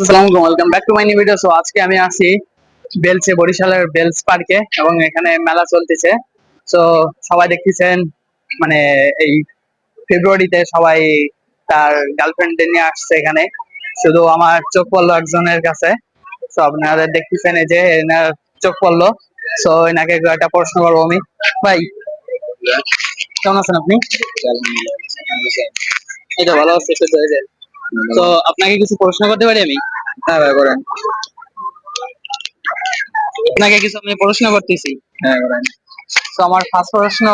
আসসালামু welcome back to my new video so আজকে আমি আছি বেলসে বরিশালের বেলস পার্কে এবং এখানে মেলা চলতেছে। সো সবাই দেখতেছেন মানে এই ফেব্রুয়ারিতে সবাই তার গার্লফ্রেন্ড নিয়ে আসছে এখানে। শুধু আমার চোখ পড়ল একজনের কাছে। তো আপনারা দেখতেছেন এই যে এনার চোখ পড়ল। সো এনাকে একটা প্রশ্ন করব আমি। ভাই কেমন আছেন আপনি? এটা ভালো আছে তো আপনাকে কিছু প্রশ্ন করতে পারি আমি? হ্যাঁ ভাই, করেন। আপনাকে কিছু আমি প্রশ্ন করতেছি। হ্যাঁ করেন। তো আমার ফার্স্ট প্রশ্ন,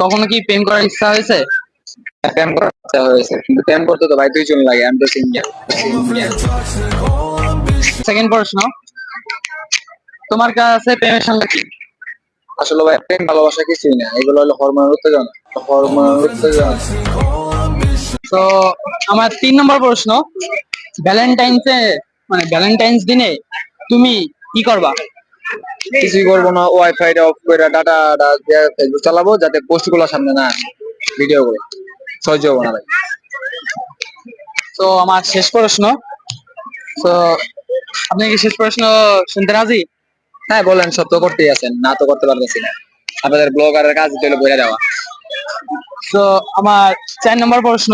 কখনো কি প্রেম করার ইচ্ছা হয়েছে? প্রেম করার ইচ্ছা হয়েছে, কিন্তু প্রেম করতে তো ভাই দুইজন লাগে, আমি তো সিঙ্গেল সেকেন্ড প্রশ্ন, তোমার কাছে প্রেমের সঙ্গে কি? আসলে ভাই, প্রেম ভালোবাসা কিছুই না, এগুলো হলো হরমোনের উত্তেজনা। হরমোনের উত্তেজনা। তো আমার তিন নম্বর প্রশ্ন ভ্যালেন্টাইন্সে মানে ভ্যালেন্টাইন্স দিনে তুমি কি করবা? কিছুই করব না ওয়াইফাই অফ করে ডাটা ফেসবুক চালাবো যাতে পোস্টগুলো সামনে না ভিডিও গুলো। সহ্য হব না ভাই। তো আমার শেষ প্রশ্ন তো আপনি কি শেষ প্রশ্ন শুনতে রাজি? হ্যাঁ বলেন সব তো করতেই আছেন না তো করতে পারতেছি না। আপনাদের ব্লগারের কাজ হলো বলে দেওয়া। তো আমার চার নম্বর প্রশ্ন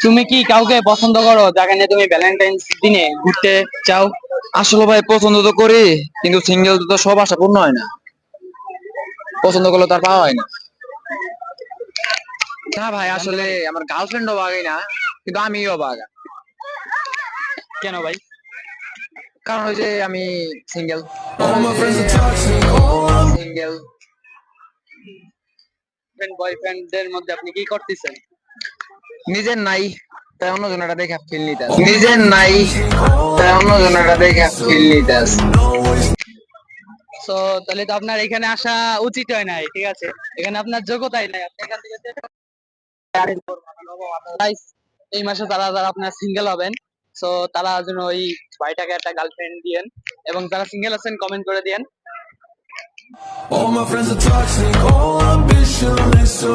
তুমি কি কাউকে পছন্দ করো? যাকে নিয়ে তুমি ভ্যালেন্টাইন্স দিনে ঘুরতে চাও? আসলে ভাই পছন্দ তো করি কিন্তু সিঙ্গেল তো সব আশা পূর্ণ হয় না। পছন্দ করলে তার পাওয়া হয় না। না ভাই আসলে আমার গার্লফ্রেন্ডও বাগাই না কিন্তু আমিও বাগা। কেন ভাই? কারণ ওই যে আমি সিঙ্গেল সিঙ্গেল বয়ফ্রেন্ডদের মধ্যে আপনি কি করতেছেন? নিজের নাই তাই অন্য জনেরা দেখে ফিল নিতে। নিজের নাই তাই অন্য জনেরা দেখে ফিল নিতে। তো তাহলে তো আপনার এখানে আসা উচিত হয় নাই ঠিক আছে এখানে আপনার যোগ্যতাই নাই আপনি এখান থেকে এই মাসে যারা যারা আপনার সিঙ্গেল হবেন সো তারা যেন ওই ভাইটাকে একটা গার্লফ্রেন্ড দিয়েন এবং যারা সিঙ্গেল আছেন কমেন্ট করে দিয়েন All my friends are toxic, all ambition is so